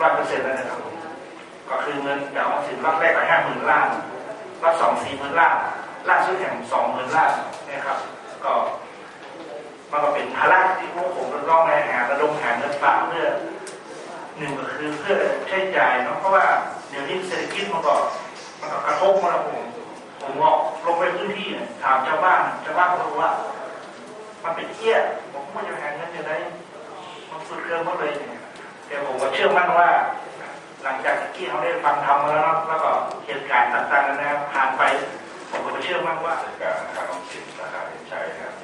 ร้อยเปอร์เซ็นต์แล้วนะครับ ก็คือเงินจากออมสินรอบแรกก็ห้าหมื่นล้านรอบสองสี่หมื่นล้านล่าสุดแห่งสองหมื่นล้านนะครับ ก็มันก็เป็นภาระที่พวกผมจะต้องในหาระดมหาเงินฝากเพื่อหนึ่งก็คือเพื่อใช้จ่ายเนาะเพราะว่าเดี๋ยวนี้เศรษฐกิจมันก็มันก็กระทบมาแล้วผมผมออกลงไปพื้นที่เนี่ยถามชาวบ้านชาวบ้านก็รู้ว่า มันเป็นเที่ยผมก็จะหาเงินจะได้มันสุดเครื่องหมดเลย แต่ผมก็เชื่อมั่นว่า หลังจากที่เขาได้ฟังธรรมแล้วแล้วก็เหตุการณ์ต่างๆนั้นนะครับผ่านไป ผมก็เชื่อมั่นว่าการทำจิตสาขาเห็นใจนะครับ